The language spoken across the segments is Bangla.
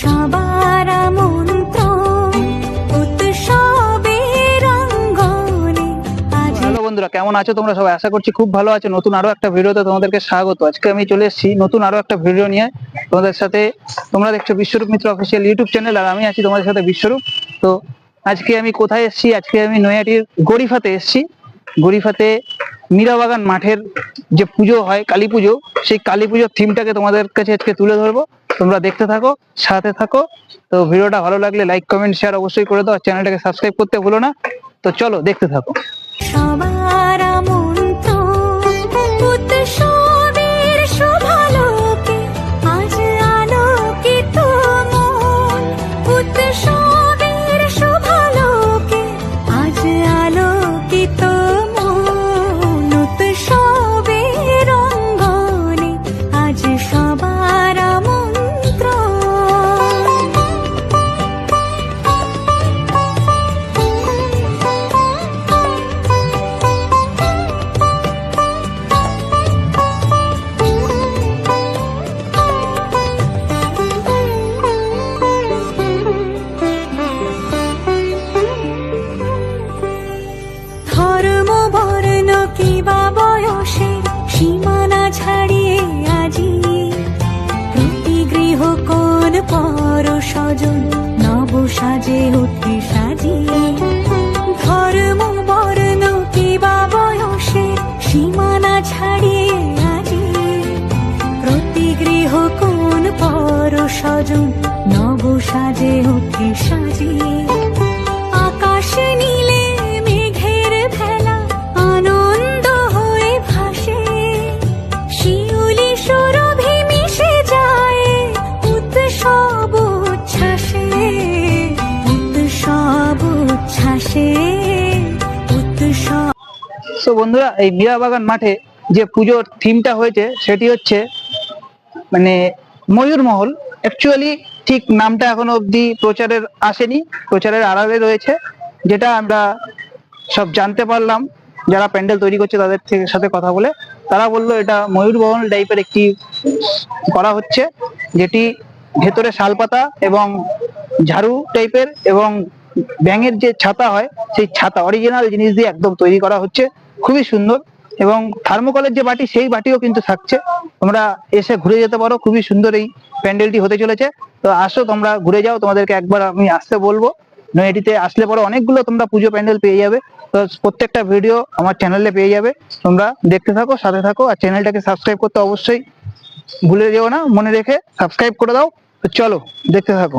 সবার হ্যালো বন্ধুরা, কেমন আছো তোমরা? সবাই আশা করছি খুব ভালো আছো। নতুন আরও একটা ভিডিওতে তোমাদেরকে স্বাগত। আজকে আমি চলে এসেছি নতুন আরও একটা ভিডিও নিয়ে। তোমাদের সাথে তোমরা দেখছ Biswarup Mitra official YouTube channel আর আমি আছি তোমাদের সাথে বিশ্বরূপ। তো আজকে আমি কোথায় এসেছি? আজকে আমি নৈহাটির গরিফাতে এসেছি। গরিফাতে মীরাবাগান মাঠের যে পুজো হয়, কালী পুজো, সেই কালী পুজোর থিমটাকে তোমাদের কাছে আজকে তুলে ধরবো। তোমরা দেখতে থাকো, সাথে থাকো। তো ভিডিওটা ভালো লাগলে লাইক কমেন্ট শেয়ার অবশ্যই করে দাও। চ্যানেলটাকে সাবস্ক্রাইব করতে ভুলো না। তো চলো দেখতে থাকো। কিবা বয়সের সীমানা ছাড়িয়ে আজি। প্রতি গৃহ কোন পর স্বজন নব সাজে উঠে সাজিয়ে ধর্ম, বর্ণ কিবা বয়সের সীমানা ছাড়িয়ে আজি। প্রতি গৃহ কোন পর স্বজন নব সাজে উঠে তো বন্ধুরা, এই মীরাবাগান মাঠে যে পুজোর থিমটা হয়েছে, সেটি হচ্ছে মানে ময়ূরমহল অ্যাকচুয়ালি ঠিক নামটা এখনও অবধি প্রচারের আসেনি, প্রচারের আড়ালে রয়েছে, যেটা আমরা সব জানতে পারলাম। যারা প্যান্ডেল তৈরি করছে, তাদের থেকে সাথে কথা বলে, তারা বলল এটা ময়ূরমহল টাইপের একটি করা হচ্ছে, যেটি ভেতরে শালপাতা এবং ঝাড়ু টাইপের এবং ব্যাঙের যে ছাতা হয়, সেই ছাতা অরিজিনাল জিনিস দিয়ে একদম তৈরি করা হচ্ছে। খুবই সুন্দর এবং থার্মোকলের যে বাটি, সেই বাটিও কিন্তু থাকছে। তোমরা এসে ঘুরে যেতে পারো, খুবই সুন্দর এই প্যান্ডেলটি হতে চলেছে। তো আসো, তোমরা ঘুরে যাও, তোমাদেরকে একবার আমি আসতে বলব। নৈহাটিতে আসলে পরে অনেকগুলো তোমরা পুজো প্যান্ডেল পেয়ে যাবে। তো প্রত্যেকটা ভিডিও আমার চ্যানেলে পেয়ে যাবে। তোমরা দেখতে থাকো, সাথে থাকো, আর চ্যানেলটাকে সাবস্ক্রাইব করতে অবশ্যই ভুলে যেও না। মনে রেখে সাবস্ক্রাইব করে দাও। তো চলো, দেখতে থাকো।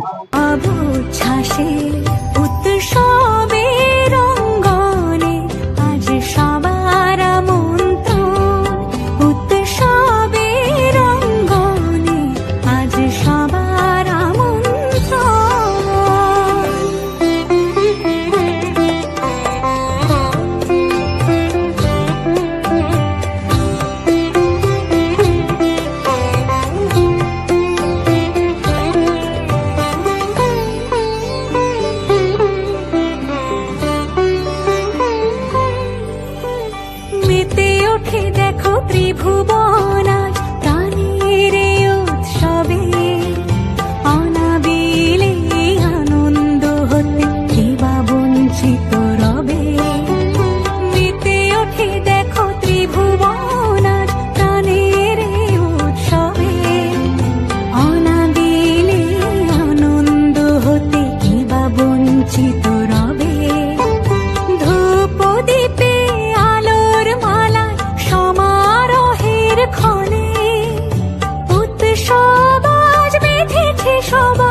দেখো ত্রিভুবন বেঁধেছে সবার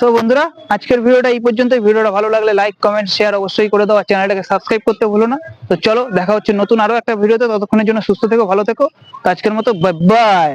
সো বন্ধুরা, আজকের ভিডিওটা এই পর্যন্ত ভিডিওটা ভালো লাগলে লাইক কমেন্ট শেয়ার অবশ্যই করে দাও আর চ্যানেলটাকে সাবস্ক্রাইব করতে ভুলো না। তো চলো, দেখা হচ্ছে নতুন আরও একটা ভিডিওতে। ততক্ষণের জন্য সুস্থ থেকো, ভালো থেকো। তো আজকের মতো বাই বাই